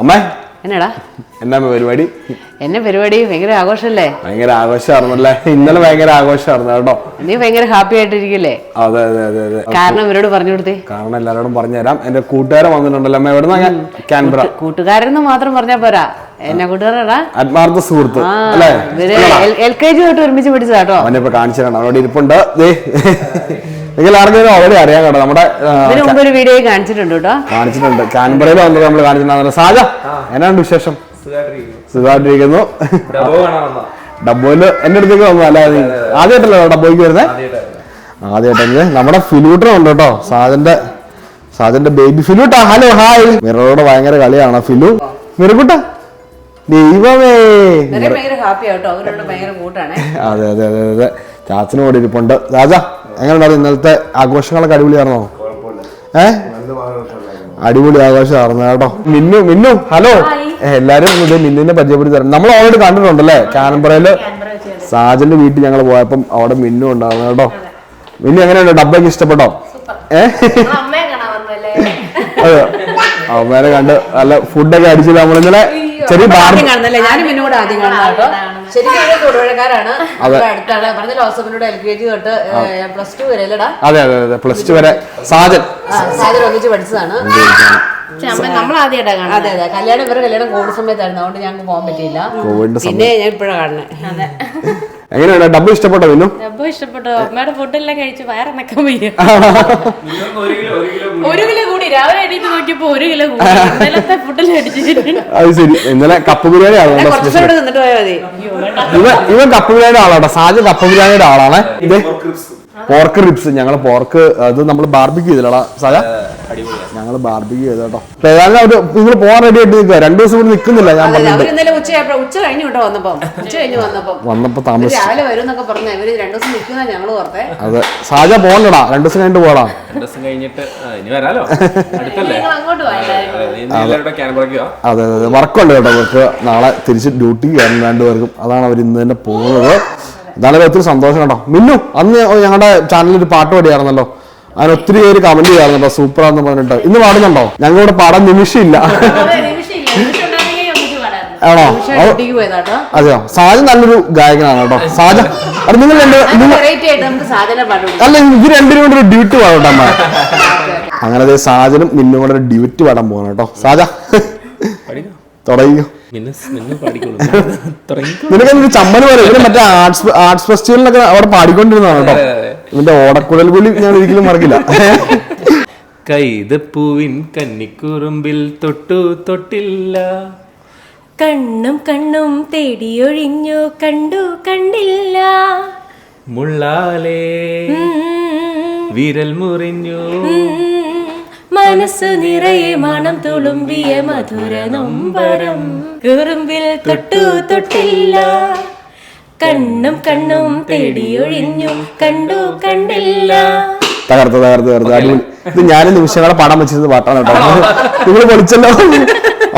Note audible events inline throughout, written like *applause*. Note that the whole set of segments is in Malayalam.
അമ്മേ. എന്നടാ? എന്നാ പരിപാടി? എന്നെ പരിപാടി? ഭയങ്കര ആഘോഷല്ലേ? ഭയങ്കര ആഘോഷമായിരുന്നല്ലേ? ഇന്നലെ ഭയങ്കര ആഘോഷമായിരുന്നു കേട്ടോ. നീ ഭയങ്കര ഹാപ്പി ആയിട്ടിരിക്കില്ലേ? അതെ അതെ അതെ അതെ. കാരണം ഇവരോട് പറഞ്ഞു കൊടുത്തേ. കാരണം എല്ലാവരോടും പറഞ്ഞുതരാം. എന്റെ കൂട്ടുകാരൻ വന്നിട്ടുണ്ടല്ലോ അമ്മ. എവിടെ ഞാൻ? ക്യാൻബ്ര കൂട്ടുകാരെന്ന് മാത്രം പറഞ്ഞാ പോരാ. എന്നെ കൂട്ടുകാരടാ ആത്മാർത്ഥ സുഹൃത്ത്. അല്ലേ? എൽ കെ ജി തൊട്ട് ഒരുമിച്ച് പഠിച്ചതാട്ടോ അവനെ ഇപ്പൊ കാണിച്ചു അവിടെ ഇരിപ്പുണ്ട്. നിങ്ങൾ ആർക്കെങ്കിലും ഓൾറെഡി അറിയാം കേട്ടോ. നമ്മുടെ ഒരു വീഡിയോ കാണിച്ചിട്ടുണ്ട് കേട്ടോ. കാണിച്ചിട്ടുണ്ട്. കാൻബറയിൽ വന്നത് നമ്മൾ കാണിച്ചിട്ടുണ്ടായിരുന്നു. സാജ എന്നാണ് വിശേഷം? സുഖമായിട്ടിരിക്കുന്നു. ഡബോയിൽ എന്റെ അടുത്തേക്ക് വന്നു അല്ല? ആദ്യമായിട്ടല്ലോ ഡബോയ്ക്ക് വരുന്നത് ആദ്യമായിട്ട് നമ്മുടെ ഫിലൂട്ടർ ഉണ്ട് കേട്ടോ. സാജന്റെ സാജന്റെ ബേബി ഫിലൂട്ടാ. ഹലോ ഹായ് മിററോട് ഭയങ്കര കളിയാണ്. ഫിലു മിറക്കുട്ട. ദൈവമേ. അതെ അതെ അതെ അതെ. ചാച്ചനും കൂടി ഇരിപ്പുണ്ട് രാജ എങ്ങനെയുണ്ടായിരുന്നു ഇന്നലത്തെ ആഘോഷങ്ങളൊക്കെ അടിപൊളിയായിരുന്നോ? ഏ? അടിപൊളി ആഘോഷമായിരുന്നു കേട്ടോ. മിന്നു മിന്നു ഹലോ. എല്ലാരും ഇത് മിന്നുവിനെ പരിചയപ്പെടുത്തി തരാം നമ്മൾ ഓൾറെഡി കണ്ടിട്ടുണ്ടല്ലേ? കാനംപുറയിൽ സാജന്റെ വീട്ടിൽ ഞങ്ങൾ പോയപ്പം അവിടെ മിന്നു ഉണ്ടായിരുന്നു കേട്ടോ. മിന്നു എങ്ങനെയുണ്ട്? ഡബ്ബയ്ക്ക് ഇഷ്ടപ്പെട്ടോ? ഏ? അമ്മയെ കാണാൻ വന്നല്ലേ? അതെ. അവന്മാരെ കണ്ട് നല്ല ഫുഡൊക്കെ അടിച്ചില്ല നമ്മളിന്നലെ ചെറിയ ആദ്യം കാണുന്നല്ലേ? ഞാനും പിന്നെ ആദ്യം കാണുന്ന കേട്ടോ. ശരിക്കും ഇവർ തൊടുപുഴക്കാരാണ് അടുത്താണ് പറഞ്ഞ ലോസഫിനോട് എൽ കെ ജി തൊട്ട് പ്ലസ് ടു വരെ അല്ലടാ അതെ അതെ അതെ. പ്ലസ് ടു വരെ. സാജൻ. സാജൻ ഒന്നിച്ച് പഠിച്ചതാണ്. അതെ അതെ. കല്യാണം ഇവരുടെ കല്യാണം കോവിഡ് സമയത്തായിരുന്നു. അതുകൊണ്ട് ഞങ്ങൾക്ക് പോകാൻ പറ്റിയില്ല. പിന്നെ ഞാൻ ഇപ്പോഴാണ് കാണുന്നത് *laughs* എങ്ങനെയുണ്ട്? ഡബ്ബ് ഇഷ്ടപ്പെട്ടോ മിന്നു ഡബ്ബ ഇഷ്ടപ്പെട്ടു. അമ്മയുടെ ഫുഡെല്ലാം കഴിച്ച് വയറിണക്കാൻ വയ്യ. ഒരു കിലോ കൂടി. രാവിലെ എണീറ്റ് നോക്കിയപ്പോ ഒരു കിലോ കൂടി. ഇന്നലത്തെ ഫുഡെല്ലാം അടിച്ചിട്ടുണ്ട്. അത് ശരി. ഇന്നലെ കപ്പ് ബിരിയാണി ആളാണ് കുറച്ച് ദിവസം ഇവിടെ നിന്നിട്ട് പോയാൽ മതി. ഇവൻ ഇവൻ കപ്പ് ബിരിയാണിയുടെ ആളാണ്? സാജ് കപ്പ് ബിരിയാണിയുടെ ആളാണ്. ഇത് പോർക്ക് റിപ്സ് ഞങ്ങൾ പോർക്ക് അത് നമ്മൾ ബാർബിക്ക് ചെയ്തില്ലടാ. സാജ? ഞങ്ങൾ ബാർബിക്ക് ചെയ്തു കേട്ടോ നിങ്ങൾ പോകാൻ റെഡി ആയിട്ട് നിൽക്കുക രണ്ടു ദിവസം കൂടി നിൽക്കുന്നില്ല ഞാൻ പറഞ്ഞിട്ട്. ഉച്ച കഴിഞ്ഞു കേട്ടോ വന്നപ്പം ഉച്ച കഴിഞ്ഞ് വന്നപ്പം. വന്നപ്പോ താമസം താമസിച്ചു. രാവിലെ വരും എന്നൊക്കെ പറഞ്ഞു ഇവർ രണ്ടു ദിവസം നിൽക്കുന്ന ഞങ്ങൾ ഓർത്തെ. അതെ. സാജ പോകണ്ടടാ. രണ്ടു ദിവസം കഴിഞ്ഞിട്ട് പോടാ. രണ്ട് ദിവസം കഴിഞ്ഞിട്ട് ഇനി വരാലോ? അടുത്തല്ലേ? നിങ്ങൾ അങ്ങോട്ട് പോയാലും അതെ, അതെ അതെ അതെ. വർക്കുണ്ട് കേട്ടോ അവർക്ക് നാളെ തിരിച്ച് ഡ്യൂട്ടി കയറും രണ്ടുപേർക്കും. അതാണ് അവർ ഇന്ന് തന്നെ പോകുന്നത്. എന്നാലും ഒത്തിരി സന്തോഷം കേട്ടോ. മിന്നു അന്ന് ഞങ്ങളുടെ ചാനലിൽ ഒരു പാട്ട് പാടിയായിരുന്നല്ലോ. അതിന് ഒത്തിരി പേര് കമന്റ് ചെയ്യാറുണ്ടോ. സൂപ്പറാന്ന് പറഞ്ഞിട്ട്. ഇന്ന് പാടുന്നുണ്ടോ? ഞങ്ങളിവിടെ പാടാൻ നിമിഷമില്ല. ആണോ? അതെയോ? സാജൻ നല്ലൊരു ഗായകനാണ് കേട്ടോ. സാജ അത് നിങ്ങൾ രണ്ട് അല്ല ഇവർ രണ്ടിനും കൂടെ ഒരു ഡ്യൂട്ടി പാടട്ടെ അമ്മ. അങ്ങനെ അതെ സാജനും നിന്നും കൂടെ ഒരു ഡ്യൂട്ടി പാടാൻ പോകണം കേട്ടോ. സാജ തുടങ്ങിയോ മിന്നസ് മിന്നു പാടിക്കോളൂ തുടങ്ങി നിനക്ക് ചമ്മൽ പോലെ ഇവർ മറ്റേ ആർട്സ് ആർട്സ് ഫെസ്റ്റിവലിനൊക്കെ അവിടെ പാടിക്കൊണ്ടിരുന്നതാണ് കേട്ടോ. ഇതിന്റെ ഓടക്കുഴൽ പുലി ഞാൻ ഒരിക്കലും മറക്കില്ല. കൈതപ്പൂവിൻ കന്നിക്കുറുമ്പിൽ തൊട്ടു തൊട്ടില്ല. കണ്ണും കണ്ണും തേടിയൊഴിഞ്ഞു കണ്ടു കണ്ടില്ല. മുള്ളാലേ വിരൽ മുറിഞ്ഞു. മനസ്സു നിറയെ മണം തുളുമ്പിയ മധുര നൊമ്പരം. കുറുമ്പിൽ തൊട്ടു തൊട്ടില്ല. കണ്ണും കണ്ണും തേടിയൊഴിഞ്ഞു കണ്ടു കണ്ടില്ല. തകർത്ത് തകർത്ത് തകർത്ത്. അടിപൊളി. ഇത് ഞാനും നിമിഷങ്ങളെ പടം വെച്ചിരുന്ന പാട്ടാണ് കേട്ടോ. *laughs* നിങ്ങൾ പൊളിച്ചല്ലോ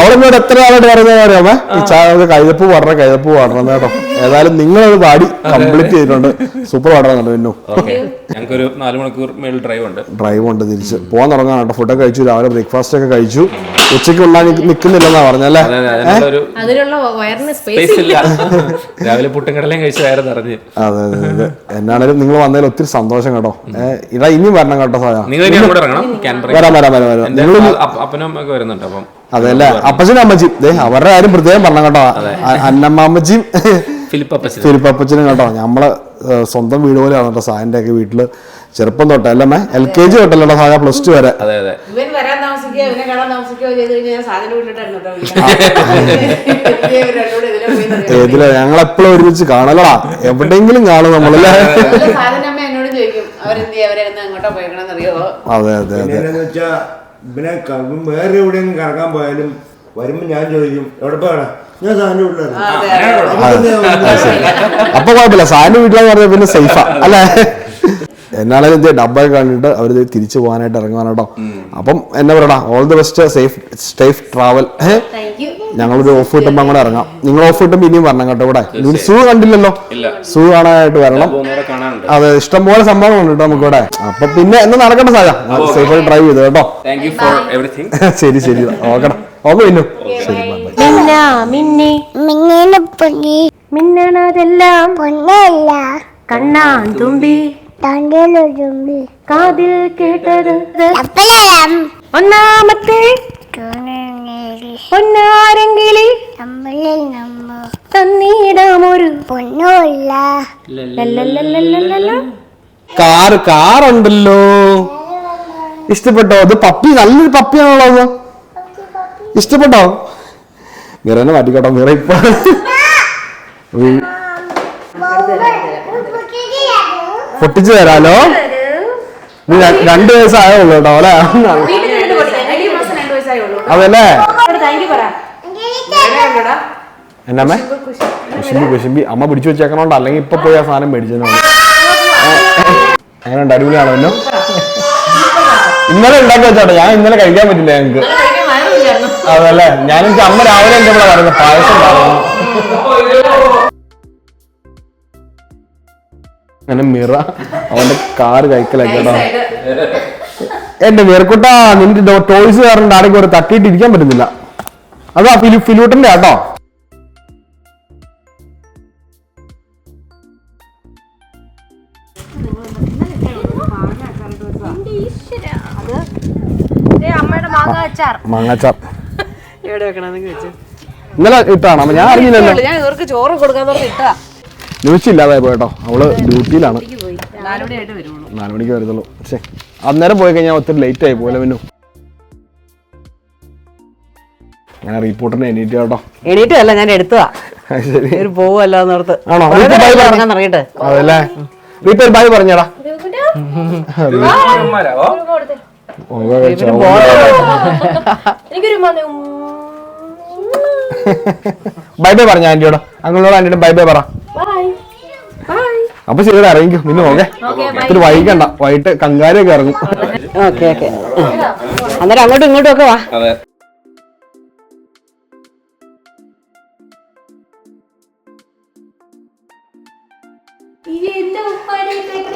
അവിടെ എന്നോട് എത്ര ആളോട് പറഞ്ഞ അറിയാമേ ഈ ചാനൽ കൈതപ്പ് പാടണം കൈതപ്പ് പാടണം കേട്ടോ. ഏതായാലും നിങ്ങളത് പാടി കംപ്ലീറ്റ് ചെയ്തിട്ടുണ്ട്. സൂപ്പർ പാടണം കണ്ടു പിന്നു ഞങ്ങൾക്ക് ഞങ്ങൾക്കൊരു നാല് മണിക്കൂർ മേൽ ഡ്രൈവ് ഉണ്ട്. ഡ്രൈവ് ഉണ്ട് തിരിച്ച്. പോകാൻ തുടങ്ങാൻ കേട്ടോ. ഫുഡൊക്കെ കഴിച്ചു രാവിലെ ബ്രേക്ക്ഫാസ്റ്റ് ഒക്കെ കഴിച്ചു. ഉച്ചയ്ക്ക് ഉള്ള നിൽക്കുന്നില്ലെന്നാ പറഞ്ഞല്ലേ രാവിലെ പുട്ടും കടലയും കഴിച്ച് വയറ് നിറഞ്ഞ് അതെ അതെ അതെ. എന്നാണേലും നിങ്ങൾ വന്നതിൽ ഒത്തിരി സന്തോഷം കേട്ടോ. ഇടാ ഇതാ ഇനിയും വരണം കേട്ടോ ഇനി ക്യാൻബറ വരാം വരാം വരാം വരാം. അപ്പനും വരുന്നുണ്ട് അപ്പം. അതെല്ലേ? അപ്പച്ചനും അമ്മച്ചിയും ദേ അവരുടെ കാര്യം പ്രത്യേകം പറഞ്ഞ കേട്ടോ. അ- അന്നമ്മ ഫിലിപ്പ് അപ്പച്ചനും കേട്ടോ. നമ്മൾ സ്വന്തം വീട് പോലെയാണ് കേട്ടോ സായന്റെ ഒക്കെ വീട്ടിൽ. ചെറുപ്പം തൊട്ടേ അല്ലേ എൽ കെ ജി തൊട്ടല്ലോ സായ പ്ലസ് ടു വരെ. ഏതിലെ? ഞങ്ങൾ എപ്പോഴും ഒരുമിച്ച് കാണലടാ എവിടെയെങ്കിലും കാണും നമ്മളല്ലേ? അതെ. അതെ അതെ പിന്നെ വേറെ എവിടെയെങ്കിലും കറങ്ങാൻ പോയാലും വരുമ്പോ ഞാൻ ചോദിക്കും എവിടെ പോകണം ഞാൻ അപ്പൊ കുഴപ്പമില്ല. സാറിന്റെ വീട്ടിലാന്ന് പറഞ്ഞാൽ പിന്നെ സേഫാ അല്ലേ? എന്നാലും ഇത് ഡബ്ബൊക്കെ കണ്ടിട്ട് അവർ തിരിച്ചു പോകാനായിട്ട് ഇറങ്ങുവാണ് കേട്ടോ അപ്പം എന്നാ പറയടാ all the best safe safe travel ഞങ്ങളൊരു ഓഫ് കിട്ടുമ്പോൾ അങ്ങോട്ട് ഇറങ്ങാം. നിങ്ങൾ ഓഫ് കിട്ടുമ്പോൾ ഇനിയും വരണം കേട്ടോ ഇവിടെ. സൂ കണ്ടില്ലല്ലോ? ഇല്ല. സൂ കാണാനായിട്ട് വരണം. അതെ ഇഷ്ടം പോലെ സംഭവങ്ങളുണ്ട് കേട്ടോ നമുക്ക് ഇവിടെ. അപ്പൊ പിന്നെ എന്നാ നടക്കട്ടെ സേഫ് സേഫായി ഡ്രൈവ് ചെയ്തു കേട്ടോ. *laughs* ശരി ശരി. ഓക്കടാ. ഓക്കെ പിന്നു ശരി മിന്നെ മിന്ന. മിന്നണതെല്ലാം. പൊന്നല്ല കണ്ണാൻ തുമ്പി. കാതിൽ കേട്ടത് ഒന്നാമത്തെ പൊന്നാരെങ്കിലി നമ്മളിൽ ഒരു തന്നീടാമൊരു പൊന്നുമില്ല കാർ കാർ കാറുണ്ടല്ലോ ഇഷ്ടപ്പെട്ടോ അത് പപ്പി നല്ലൊരു പപ്പിയാണല്ലോ അത് ഇഷ്ടപ്പെട്ടോ മിറനെ മാറ്റിക്കോട്ടോ മിറ ഇപ്പൊ പൊട്ടിച്ചു തരാലോ? രണ്ടു വയസ്സായ. രണ്ട് വയസ്സായുള്ളൂ കേട്ടോ അല്ലേ അതല്ലേ? എന്നമ്മേ? കുശുമ്പി കുശുമ്പി. അമ്മ പിടിച്ചു വെച്ചേക്കണോണ്ട്? അല്ലെങ്കിൽ ഇപ്പൊ പോയി ആ സാധനം മേടിച്ചതാണ് അങ്ങനെ അടിപൊളിയാണോ എന്നോ ഇന്നലെ ഉണ്ടാക്കി വെച്ചോട്ടെ. ഞാൻ ഇന്നലെ കഴിക്കാൻ പറ്റില്ല ഞങ്ങക്ക്. അതല്ലേ? ഞാൻ എനിക്ക് അമ്മ രാവിലെ എന്റെ ഇവിടെ പറയുന്നത്. പായസം ഉണ്ടാവുന്നു അങ്ങനെ മിറ അവന്റെ കാറ് കഴിക്കലാക്കി എന്റെ വീർക്കുട്ടാ നിന്റെ ടോയ്സ് കാരണം ആരെങ്കിലും ഒരു തട്ടിയിട്ട് ഇരിക്കാൻ പറ്റുന്നില്ല. അതാ ഫിലു ഫിലൂട്ടന്റെ ആട്ടോ. മാങ്ങാച്ചാർ ഇന്നലെ ഇട്ടാണ്? ഞാൻ അറിഞ്ഞില്ലല്ലോ. ഞാൻ ഇവർക്ക് ചോറ് കൊടുക്കാൻ ഇട്ടാ ന്യൂസില്ലാതായി പോയട്ടോ അവൾ ഡ്യൂട്ടിയിലാണ്. നാലുമണിക്ക് വരുള്ളൂ നാല് മണിക്ക് വരുന്നുള്ളൂ. പക്ഷേ അന്നേരം പോയി കഴിഞ്ഞാൽ ഒത്തിരി ലേറ്റ് ആയി പോലെ പിന്നെ ഞാൻ റിപ്പോർട്ടിന് എണീറ്റ് കേട്ടോ. എണീറ്റല്ല ഞാൻ എടുത്തതാ. ശരി. പോവല്ലോ എന്നോർത്ത്. ആണോ? അതല്ലേ? റീപ്പേർ ബൈ പറഞ്ഞടാ. ബൈ ബൈ പറഞ്ഞ ആന്റിയോട്. അങ്ങളോട് ആന്റിയോട് ബൈ ബൈ പറ. അപ്പൊ ശരി ഇറങ്ങിക്കും. പിന്നെ ഓക്കെ ഒത്തിരി വൈകണ്ട. വൈകിട്ട് കങ്കാരൊക്കെ ഇറങ്ങും. Okay okay. അന്നേരം അങ്ങോട്ടും ഇങ്ങോട്ടും ഒക്കെ വാ. അതെ.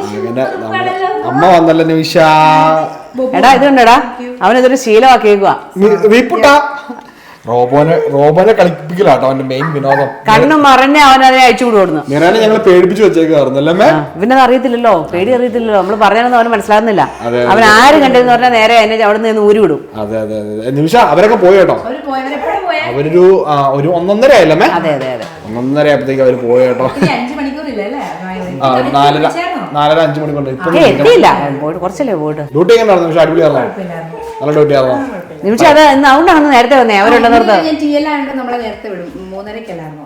അങ്ങനെ അമ്മ വന്നല്ലോ നിമിഷ. എടാ ഇത് കണ്ടടാ ശീലമാക്കിയേക്കുവാ. റോബോനെ റോബോനെ കളിപ്പിക്കലാട്ടോ അവന്റെ മെയിൻ വിനോദം. കണ്ണും മറന്നെ അവൻ അതിനെ അയച്ചു കൊടുക്കുന്നു മിറാനെ ഞങ്ങൾ പേടിപ്പിച്ചു വെച്ചേക്കായിരുന്നല്ലേ അല്ലേ ഇവനത് അറിയത്തില്ലല്ലോ. പേടി അറിയത്തില്ലല്ലോ. നമ്മൾ പറഞ്ഞാലൊന്നും അവന് മനസ്സിലാകുന്നില്ല. അവൻ ആര് കണ്ടെന്ന് പറഞ്ഞാൽ നേരെ എന്നെ അവിടെ നിന്ന് ഊരി വിടും അതെ അതെ അതെ നിമിഷ അവരൊക്കെ പോയി കേട്ടോ? അവരൊരു ഒരു ഒന്നൊന്നര ആയില്ലമ്മേ അതെ അതെ അതെ. ഒന്നൊന്നര ആയപ്പോഴത്തേക്ക് അവർ പോയി കേട്ടോ. നാലര നാലര അഞ്ചു മണിക്കൊണ്ട്. കൊണ്ട് ഇപ്പൊ എത്തിയില്ല. കുറച്ചല്ലേ പോയിട്ട്. ഡ്യൂട്ടി എങ്ങനെ നടന്നു നിമിഷം അടിപൊളിയായിരുന്നോ നല്ല ഡ്യൂട്ടി ആയിരുന്നോ നിമിഷം അത് അതുകൊണ്ടാണ് നേരത്തെ വന്നേ അവരുള്ളവർക്ക് ഞാൻ ടി എൽ ആയതുകൊണ്ട് നമ്മളെ നേരത്തെ വിടും. മൂന്നരക്കല്ലായിരുന്നു?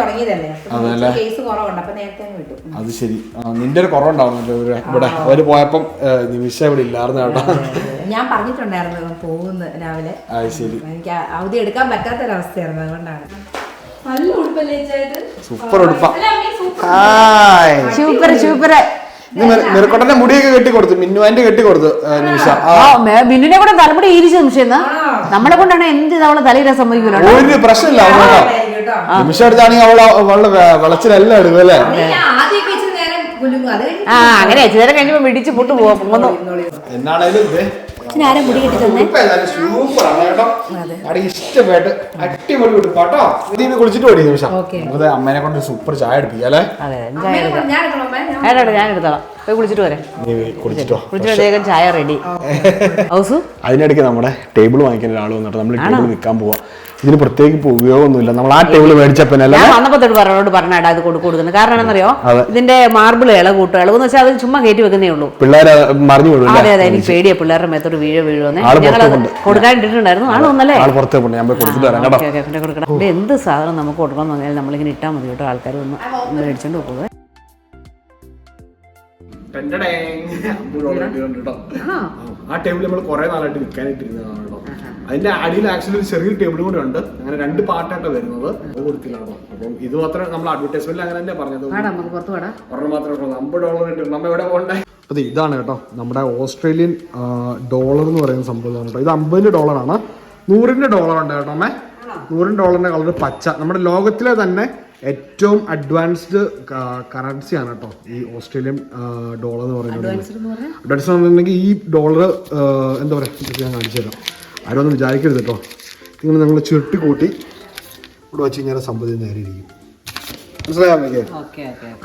തുടങ്ങിയതല്ലേ? കേസ് കുറവുണ്ട്. അപ്പൊ നേരത്തെ അങ്ങ് വിട്ടു അത് ശരി. നിന്റെ ഒരു കുറവുണ്ടാവുന്നല്ലോ ഇവിടെ അവർ പോയപ്പം നിമിഷം ഇവിടെ ഇല്ലായിരുന്നു കേട്ടോ. ഞാൻ പറഞ്ഞിട്ടുണ്ടായിരുന്നു പോകുന്നു രാവിലെ. എനിക്ക് അവധി എടുക്കാൻ പറ്റാത്തൊരവസ്ഥയായിരുന്നു. അതുകൊണ്ടാണ്. നല്ല ഉടുപ്പല്ലേ സൂപ്പർ ഉടുപ്പ. സൂപ്പർ സൂപ്പർ മെറുക്കൊട്ടന്റെ മുടിയൊക്കെ കെട്ടി കൊടുത്തു. മിന്നുവാന്റെ കെട്ടി കൊടുത്തു നിമിഷ. ആ, ബിന്നിനെ കൂടെ തലമുടി ഈരിച്ച നിമിഷം നമ്മളെ കൊണ്ടാണ് എന്ത് അവളെ തലയിടാൻ സമ്മതിക്കില്ല ഒരു പ്രശ്നമില്ല നിമിഷം എടുത്താണെങ്കിൽ അവൾ അവളുടെ വെളച്ചിലെല്ലാം എടുക്കും അല്ലേ? ആ അങ്ങനെ ചേരം കഴിഞ്ഞപ്പോ പിടിച്ച് പൊട്ടു പോകുന്നു എന്നാണേലും ഇത് മുടി കെട്ടി തന്നെ? ഇഷ്ടപ്പെട്ട് അടിപൊളി ഉടുപ്പാട്ടോ ഇതിന് കുളിച്ചിട്ട് ഓടി നിമിഷം. നമുക്ക് അമ്മേനെ കൊണ്ട് സൂപ്പർ ചായ എടുപ്പിക്കാം അല്ലേ? അതെ ചായ എടുക്കാം. ഞാൻ എടുക്കണോ അമ്മേ? ഞാൻ ഞാൻ എടുത്തോളാം. പോയി കുളിച്ചിട്ട് വരാം. നീ കുളിച്ചിട്ടോ ചായ റെഡി. *laughs* ഹൗസ്? അതിനിടയ്ക്ക് നമ്മുടെ ടേബിൾ വാങ്ങിക്കാൻ ഒരാൾ വന്നിട്ട് നമ്മൾ ടേബിൾ വിൽക്കാൻ പോവാ. ഇതിന് പ്രത്യേകിച്ച് ഇപ്പൊ ഉപയോഗമൊന്നുമില്ല. നമ്മൾ ആ ടേബിൾ മേടിച്ചപ്പോ അല്ലേ ഞാൻ തൊട്ട് പറഞ്ഞോട് പറഞ്ഞാടാ ഇത് കൊടുക്കും കൊടുക്കുന്നത് കാരണം എന്താണെന്നറിയോ? ഇതിന്റെ മാർബിൾ ഇള കൂട്ടും. ഇളവെന്ന് വെച്ചാൽ അത് ചുമ്മാ കയറ്റി വെക്കുന്നേ ഉള്ളൂ. പിള്ളേരെ മറിഞ്ഞു അതെ അതെ. എനിക്ക് പേടിയ പിള്ളേരുടെ മേത്തോട് വീഴ വീഴുവെന്ന്. ഞങ്ങൾ കൊടുക്കാൻ ഇട്ടിട്ടുണ്ടായിരുന്നു ആൾ ഒന്നല്ലേ ആൾ കൊടുക്കണം എന്ത് സാധനം നമുക്ക് കൊടുക്കണം പറഞ്ഞാൽ നമ്മളിങ്ങനെ ഇട്ടാൽ മതി കേട്ടോ. ആൾക്കാർ ഒന്ന് മേടിച്ചോണ്ട് പോകുന്നത് ആ ടേബിൾ നമ്മൾ കുറെ നാളായിട്ട് വിൽക്കാനായിട്ടിരുന്നതാണ് കേട്ടോ. അതിന്റെ അടിയിൽ ആക്ച്വലി ഒരു ചെറിയ ടേബിൾ കൂടെ ഉണ്ട്. അങ്ങനെ രണ്ട് പാർട്ടായിട്ട് വരുന്നത്. അത് കൊടുത്തില്ല കേട്ടോ അപ്പം ഇത് മാത്രം നമ്മൾ അഡ്വർടൈസ്മെന്റിൽ അങ്ങനെ തന്നെ പറഞ്ഞത്. ഒരെണ്ണം മാത്രമേ ഉള്ളൂ. അമ്പത് ഡോളർ കിട്ടും നമ്മ എവിടെ പോകണ്ടേ? അതെ ഇതാണ് കേട്ടോ. നമ്മുടെ ഓസ്ട്രേലിയൻ ഡോളർ എന്ന് പറയുന്ന സംഭവം കേട്ടോ. ഇത് അമ്പതിന്റെ ഡോളറാണ് നൂറിന്റെ ഡോളർ ഉണ്ട് കേട്ടോ അമ്മേ. നൂറിന്റെ ഡോളറിന്റെ കളർ പച്ച. നമ്മുടെ ലോകത്തിലെ തന്നെ ഏറ്റവും അഡ്വാൻസ്ഡ് കറൻസി ആണ് കേട്ടോ ഈ ഓസ്ട്രേലിയൻ ഡോളർ എന്ന് പറയുന്നത്. അഡ്വാൻസ് എന്ന് പറഞ്ഞിട്ടുണ്ടെങ്കിൽ ഈ ഡോളർ എന്താ പറയാ? ഞാൻ കാണിച്ചു തരാം ആരും ഒന്നും വിചാരിക്കരുത് കേട്ടോ നിങ്ങൾ ഞങ്ങൾ ചുരുട്ടി കൂട്ടി ഇവിടെ വെച്ച് കഴിഞ്ഞാൽ സമ്പതി നേരെ ഇരിക്കും. മനസ്സിലായോ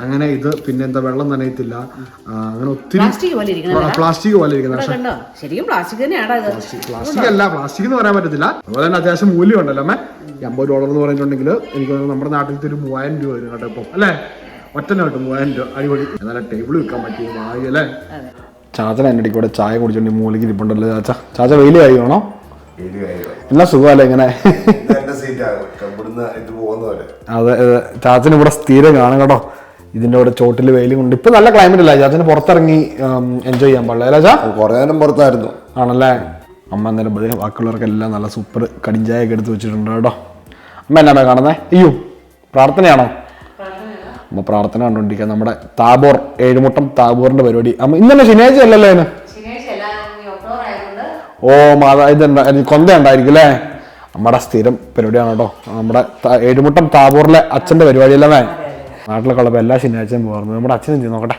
അങ്ങനെ ഇത് പിന്നെ എന്താ വെള്ളം നനയത്തില്ല. അങ്ങനെ ഒത്തിരി പ്ലാസ്റ്റിക് പോലെ ഇരിക്കുന്ന ശരിക്കും പ്ലാസ്റ്റിക് പ്ലാസ്റ്റിക് അല്ല പ്ലാസ്റ്റിക് എന്ന് പറയാൻ പറ്റത്തില്ല. അതുപോലെ തന്നെ അത്യാവശ്യം മൂല്യം ഉണ്ടല്ലോ അമ്മേ. ഈ അമ്പത് ഡോളർ എന്ന് പറഞ്ഞിട്ടുണ്ടെങ്കിൽ എനിക്ക് നമ്മുടെ നാട്ടിലത്തെ ഒരു മൂവായിരം രൂപ വരും കേട്ടോ ഇപ്പം അല്ലേ? ഒറ്റ നോട്ട് മൂവായിരം രൂപ. അടിപൊളി. എന്നാലും ടേബിൾ വിൽക്കാൻ പറ്റിയ വായി അല്ലേ? ചാച്ചൻ എന്റെ കൂടെ ചായ കുടിച്ചോണ്ട് മൂലയ്ക്ക് ഇരിപ്പുണ്ടല്ലോ ചാച്ച. ചാച്ച വെയിലായി വേണോ എല്ലാം സുഖമല്ലേ ഇങ്ങനെ? അതെ അതെ. ചാച്ചന് ഇവിടെ സ്ഥിരം കാണും കേട്ടോ. ഇതിന്റെ ഇവിടെ ചോട്ടിൽ വെയിലും കൊണ്ട് ഇപ്പൊ നല്ല ക്ലൈമറ്റ് അല്ല? ചാച്ചന് പുറത്തിറങ്ങി എൻജോയ് ചെയ്യാൻ പാടില്ല ചാ? കുറെ നേരം പുറത്തായിരുന്നു. ആണല്ലേ? അമ്മ എന്തായാലും ബദൽ ബാക്കിയുള്ളവർക്കെല്ലാം നല്ല സൂപ്പർ കടിഞ്ചായൊക്കെ എടുത്ത് വെച്ചിട്ടുണ്ട് കേട്ടോ. അമ്മ എന്നാ കാണുന്നേ? അയ്യോ പ്രാർത്ഥനയാണോ? അമ്മ പ്രാർത്ഥന കണ്ടുകൊണ്ടിരിക്കുക നമ്മുടെ താബോർ ഏഴുമുട്ടം താബോറിന്റെ പരിപാടി. അമ്മ ഇന്നലെ ശനിയാഴ്ച അല്ലല്ലോ അതിന് ഓ മാതാ ഇത് കൊന്ത ഉണ്ടായിരിക്കും അല്ലേ? നമ്മുടെ സ്ഥിരം പരിപാടിയാണ് കേട്ടോ. നമ്മുടെ ഏഴുമുട്ടം താപൂറിലെ അച്ഛന്റെ പരിപാടിയല്ലേ നാട്ടിലൊക്കെ ഉള്ളപ്പോൾ എല്ലാ ശനിയാഴ്ചയും പോകാറുണ്ട്. നമ്മുടെ അച്ഛൻ ചെയ്തു നോക്കട്ടെ.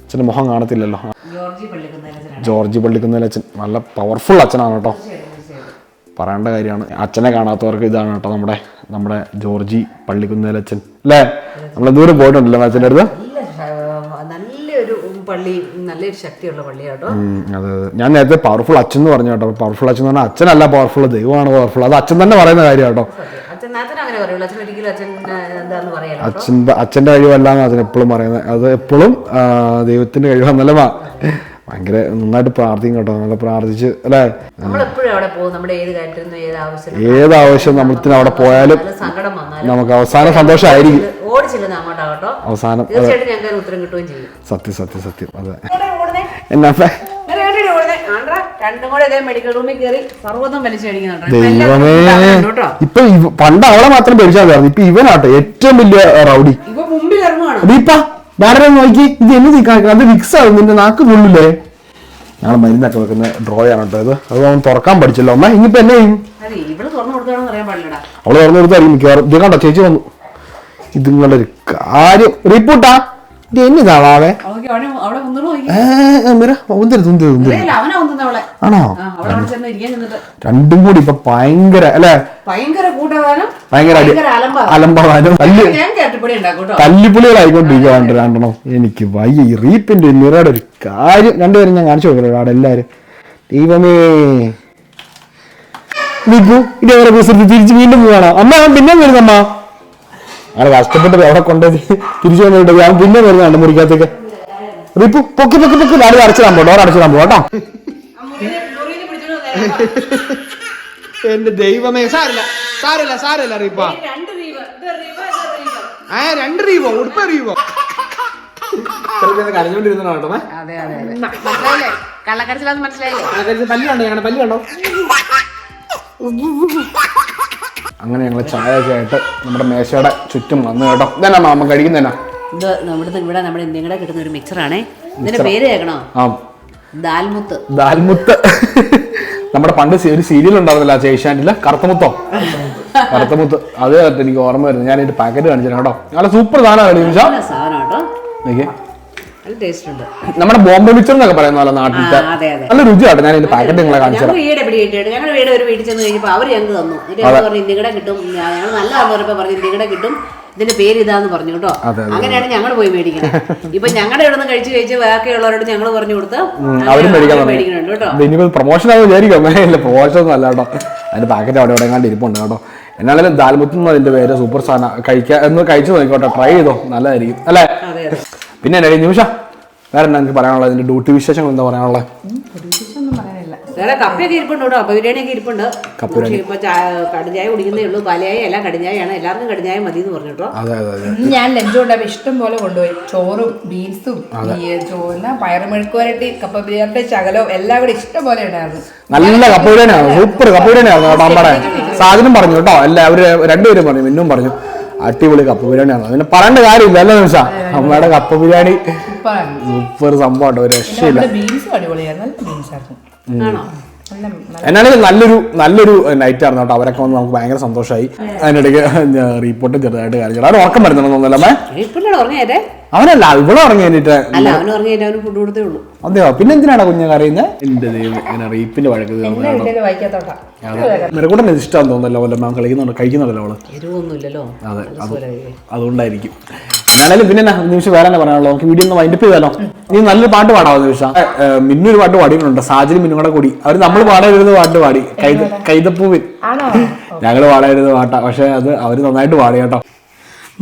അച്ഛന്റെ മുഖം കാണത്തില്ലല്ലോ. ജോർജി പള്ളിക്കുന്നതിൽ അച്ഛൻ. നല്ല പവർഫുൾ അച്ഛനാണ് കേട്ടോ. പറയേണ്ട കാര്യമാണ്. അച്ഛനെ കാണാത്തവർക്ക് ഇതാണ് കേട്ടോ നമ്മുടെ നമ്മുടെ ജോർജി പള്ളിക്കുന്നതിൽ അച്ഛൻ. അല്ലേ? നമ്മൾ ദൂരെ പോയിട്ടുണ്ടല്ലോ അച്ഛന്റെ അടുത്ത്? പള്ളി നല്ലൊരു ശക്തിയുള്ള പള്ളിയാട്ടോ. അതെ ഞാൻ നേരത്തെ പവർഫുൾ അച്ഛൻ എന്ന് പറഞ്ഞു കേട്ടോ. പവർഫുൾ അച്ഛൻ എന്ന് പറഞ്ഞാൽ അച്ഛനല്ല പവർഫുൾ ദൈവമാണ് പവർഫുൾ അത് അച്ഛൻ തന്നെ പറയുന്ന കാര്യം കേട്ടോ അച്ഛൻ അച്ഛന്റെ കേട്ടോ. അച്ഛൻ അച്ഛന്റെ കഴിവല്ലാന്ന് അച്ഛൻ എപ്പോഴും പറയുന്നത്. അത് എപ്പോഴും ദൈവത്തിന്റെ കഴിവെന്നല്ല ഭയങ്കര നന്നായിട്ട് പ്രാർത്ഥിക്കും കേട്ടോ. നല്ല പ്രാർത്ഥിച്ച് അല്ലേ? ഏത് ആവശ്യം നമ്മളത്തിന് അവിടെ പോയാലും നമുക്ക് അവസാനം സന്തോഷമായിരിക്കും. അവസാനം സത്യം സത്യം സത്യം. അതെ? എന്നാ ഇപ്പൊ പണ്ട് അവളെ മാത്രം പേടിച്ചാൽ ഇപ്പൊ ഇവനാട്ടോ ഏറ്റവും വലിയ റൗഡി. ഇപ്പൊ വേറെ നോക്കി. ഇത് എന്ത് കാണിക്കണം. അത് വിക്സ് ആവും. നിന്റെ നാക്ക് കൊള്ളില്ലേ ഞങ്ങൾ മരുന്നൊക്കെ വെക്കുന്ന ഡ്രോയാണ് കേട്ടോ ഇത്. അത് അവൻ തുറക്കാൻ പഠിച്ചല്ലോ. അമ്മ ഇനിയിപ്പോ എന്നെ അവൾ തുറന്നു കൊടുത്തായിരിക്കും മിക്കവാറും. ഇത് കണ്ടോ ചേച്ചി വന്നു. ഇത് നിങ്ങളുടെ ഒരു കാര്യം. റിപ്പോർട്ടാ? ഇത് എന്നതാവാവേ ആണോ? രണ്ടും കൂടി ഇപ്പൊ ഭയങ്കര അല്ലെ? ഭയങ്കര ഭയങ്കര അടി അലമ്പാ അലമ്പാവാനും. ഞാൻ കേട്ടപ്പൊടി ഉണ്ടാക്കും കേട്ടോ തല്ലിപ്പുളികളായിക്കൊണ്ടിരിക്കുന്നുണ്ട് രണ്ടെണ്ണം എനിക്ക് വയ്യ. ഈ റീപ്പിന്റെ നിറയുടെ ഒരു കാര്യം രണ്ടുപേരും ഞാൻ കാണിച്ചു കൊടുക്കല്ലോ അവിടെ എല്ലാരും. ദൈവമേ. തിരിച്ചു ഇനി അവരെ കുസൃതി തിരിച്ച് വീണ്ടും പോവാണോ. അമ്മ ഞാൻ പിന്നെ വരുന്നമ്മ. അങ്ങനെ കഷ്ടപ്പെട്ടത് അവിടെ കൊണ്ടുപോയി തിരിച്ചു വന്നിട്ട് ഞാൻ പിന്നെ വരുന്നുണ്ട് മുറിക്കകത്തേക്ക്. റീപ്പു പൊക്കി പൊക്കി പൊക്കി. ഡാഡി അടച്ചിടാൻ പോ ഡോർ അടച്ചിടാൻ കേട്ടോ. *laughs* എന്റെ ദൈവമേ സാരില്ല സാരില്ല സാരില്ല റീപ്പ. ആ രണ്ട് റീവോ ഉടുപ്പ റീവോ കരഞ്ഞോണ്ടിരുന്നോ കേട്ടോ അതെ അതെ അതെ. മനസ്സിലായില്ലേ? കള്ളക്കരച്ചിലാന്ന് മനസ്സിലായില്ലേ? പല്ല് കണ്ടോ? ഞങ്ങളുടെ പല്ല് കണ്ടോ? അങ്ങനെ ഞങ്ങൾ ചായ ഒക്കെ ആയിട്ട് നമ്മുടെ മേശയുടെ ചുറ്റും വന്നു കേട്ടോ. ഇതന്നെ മാമ കഴിക്കുന്നതന്നെ ഇത് ഇവിടുന്ന് ഇവിടെ നമ്മുടെ ഇന്ത്യയുടെ കിട്ടുന്ന ഒരു മിക്സറാണേ ഇതിന്റെ പേര് കേൾക്കണോ? ദാൽമുത്ത്. ദാൽമുത്ത്. നമ്മുടെ പണ്ട് ഒരു സീരിയൽ ഉണ്ടായിരുന്നില്ല ആ ചേഷ്യാന്റിൽ കറുത്തമുത്തോ? കറുത്തമുത്ത്. അത് എനിക്ക് ഓർമ്മ വരുന്നു. ഞാൻ ഇതിന്റെ പാക്കറ്റ് കാണിച്ചു കേട്ടോ. നല്ല സൂപ്പർ സാധനമാണ് നല്ല നല്ല നമ്മുടെ ബോംബെ മിക്സർ എന്നൊക്കെ പറയുന്ന പോലെ നാട്ടിലത്തെ. നല്ല രുചിയാട്ടോ. ഞാൻ ഇതിന്റെ പാക്കറ്റ് നിങ്ങളെ കാണിച്ചു ഞങ്ങളുടെ വീട് ഒരു വീട്ടിൽ ചെന്ന് കഴിഞ്ഞപ്പോൾ അവർ ഞങ്ങൾക്ക് തന്നു. ഇന്ത്യയുടെ കിട്ടും. ഞങ്ങൾ പറഞ്ഞപ്പോൾ പറഞ്ഞു ഇന്ത്യയുടെ കിട്ടും. ഇതിന്റെ പേര് ഇതാന്ന് പറഞ്ഞു കേട്ടോ. അങ്ങനെയാണ് ഞങ്ങൾ പോയി മേടിക്കുന്നത് ഇപ്പൊ ഞങ്ങളുടെ ഇവിടെ നിന്ന് കഴിച്ച് കഴിച്ച് ബാക്കിയുള്ളവരോട് ഞങ്ങൾ പറഞ്ഞു കൊടുത്ത് അവരും മേടിക്കുന്നുണ്ട് കേട്ടോ. പ്രൊമോഷൻ ആവും വിചാരിക്കും. ഇല്ല പ്രൊമോഷൻ ഒന്നും അല്ല കേട്ടോ. അതിന്റെ പാക്കറ്റ് അവിടെ ഇവിടെ കണ്ട് ഇരിപ്പുണ്ട് കേട്ടോ. എന്നാലും ദാൽമുത്തുന്ന അതിന്റെ പേര് സൂപ്പർ സാധനം കഴിക്കാ എന്ന് കഴിച്ചു നോക്കിക്കോട്ടെ ട്രൈ ചെയ്തോ. നല്ലതായിരിക്കും അല്ലേ? പിന്നെ എന്നാ നിമിഷ വേറെ എന്താ എനിക്ക് പറയാനുള്ളത്? ഇതിന്റെ ഡ്യൂട്ടി വിശേഷങ്ങൾ എന്താ പറയാനുള്ളത്? വേറെ കപ്പയൊക്കെ ഇരിപ്പുണ്ട് കേട്ടോ. കപ്പ ബിരിയാണിയൊക്കെ ഇരിപ്പുണ്ട്. ബിരിയാണി. ഇപ്പൊ കടിഞ്ഞായ കുടിക്കുന്നേ ഉള്ളൂ. പലയായ എല്ലാം കടിഞ്ഞായാണ് എല്ലാവർക്കും കടിഞ്ഞായ മതി എന്ന് പറഞ്ഞു കേട്ടോ. അതെ അതെ അതെ. ഞാൻ ലഞ്ച് കൊണ്ടപ്പോ ഇഷ്ടം പോലെ കൊണ്ടുപോയി. ചോറും ബീൻസും ചോറിന് പയറുമെഴുക്കുവരട്ടി പയറുമെഴുക്ക് വരട്ടി കപ്പ ബിരിയാണിയുടെ ശകലവും എല്ലാം കൂടെ ഇഷ്ടം പോലെ ഉണ്ടായിരുന്നു. നല്ല കപ്പ ബിരിയാണിയാണ് സൂപ്പർ കപ്പ ബിരിയാണിയായിരുന്നു കേട്ടോ അമ്മയുടെ സാധനം പറഞ്ഞു കേട്ടോ. അല്ല അവർ രണ്ടുപേരും പറഞ്ഞു മിന്നും പറഞ്ഞു അടിപൊളി കപ്പ ബിരിയാണിയാണ് അതിന് പറയേണ്ട കാര്യമില്ല അല്ല നിമിഷ? അമ്മയുടെ കപ്പ ബിരിയാണി. സൂപ്പർ സംഭവം ഒരു രക്ഷയില്ല. എന്നാണെങ്കിൽ നല്ലൊരു നല്ലൊരു നൈറ്റ് ആയിരുന്നു കേട്ടോ. അവരൊക്കെ വന്ന് നമുക്ക് ഭയങ്കര സന്തോഷമായി അതിനിടയ്ക്ക് റിപ്പോർട്ട് ചെറുതായിട്ട് കാണിച്ചു അവൻ ഉറക്കം വരുന്നുണ്ടോന്നല്ലേ അവനല്ല ഇവിടെ ഉറങ്ങിയിട്ട് അതെയോ? പിന്നെ എന്തിനാണ് കുഞ്ഞ് കറിയുന്നത് എന്റെ ദൈവം ഇങ്ങനെ റീപ്പിന്റെ വഴക്ക് മെറക്കൂട്ടൻ ഇഷ്ടമാണെന്ന് തോന്നുന്നല്ലോ വല്ല മാം കളിക്കുന്നുണ്ട് കഴിക്കുന്നുണ്ടല്ലോ അവൾ. എരിവൊന്നുമില്ലല്ലോ. അതെ അത് അതുകൊണ്ടായിരിക്കും. ഞാനായാലും പിന്നെ നിമിഷം വേറെ തന്നെ പറയാനുള്ളൂ നമുക്ക് വീഡിയോ ഒന്ന് വൈൻഡപ്പ് ചെയ്താലോ? നീ നല്ലൊരു പാട്ട് പാടാവോ നിമിഷ? മിന്നു ഒരു പാട്ട് പാടിയിട്ടുണ്ട്. സാജിൽ മിന്നും കൂടെ കൂടി. അവർ നമ്മൾ പാടരുത് പാട്ട് പാടി. കൈത കൈതപ്പൂവിൻ. ഞങ്ങൾ പാടരുത് പാട്ടാ. പക്ഷെ അത് അവർ നന്നായിട്ട് പാടി കേട്ടോ.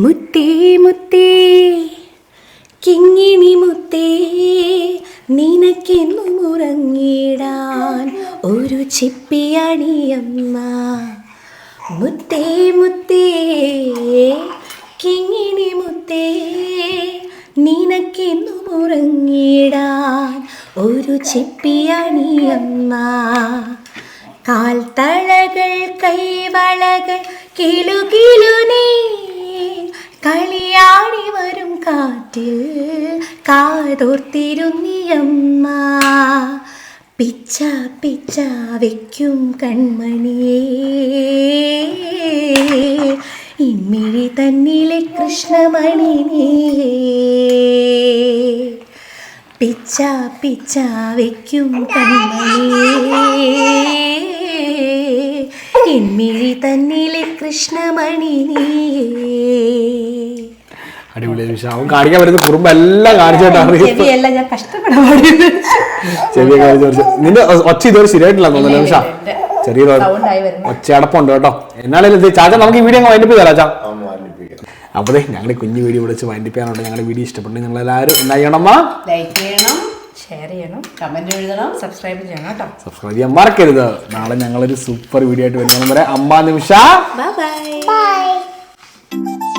മുത്തേ മുത്തേ കിങ്ങിണി മുത്തേ നിനക്കെന്നും ഉറങ്ങിടാൻ ഒരു ചിപ്പിയണിയമ്മ മുത്തേ മുത്തേ കിങ്ങിണി മുത്തേ ഒരു ചിപ്പിയണിയമ്മ കാൽത്തളകൾ കൈവളകൾ കിലുകിലുനേ കളിയാടി വരും കാറ്റിൽ കാതോർത്തിരുന്നിയമ്മ. പിച്ച പിച്ച വയ്ക്കും കൺമണിയേ ഇമ്മിഴി തന്നിലെ കൃഷ്ണമണി നീയേ. പിച്ച പിച്ച വയ്ക്കും കൺമണിയേ തന്നിലെ കൃഷ്ണമണി നീയേ. അടിപൊളി നിമിഷം. അവൻ കാണിക്കാൻ കാണിച്ചിട്ടാണ് കാണിച്ചു നിന്റെ ഒച്ച ഇതുവരെ ശരിയായിട്ടില്ല തോന്നുന്നു നിമിഷ. ചെറിയൊരു ഒച്ചയടപ്പുണ്ട് കേട്ടോ. എന്നാലും ചാച്ച നമുക്ക് ഈ വീഡിയോ അങ്ങ് വൈൻഡപ്പ് ചെയ്താലോ ചാ. അപ്പതേ ഞങ്ങളുടെ കുഞ്ഞു വീഡിയോ വിളിച്ച് വൈൻഡിപ്പിക്കാനുണ്ട് ഞങ്ങളുടെ വീഡിയോ ഇഷ്ടപ്പെട്ടെങ്കിൽ നിങ്ങൾ എല്ലാവരും എന്താ ചെയ്യണമ്മ? ലൈക്ക് ചെയ്യണം ഷെയർ ചെയ്യണം കമന്റ് എഴുതണം സബ്സ്ക്രൈബ് ചെയ്യണം കേട്ടോ. സബ്സ്ക്രൈബ് ചെയ്യാൻ മറക്കരുത്. നാളെ ഞങ്ങളൊരു സൂപ്പർ വീഡിയോ ആയിട്ട് വരുന്ന വരെ അമ്മ നിമിഷ. Bye bye bye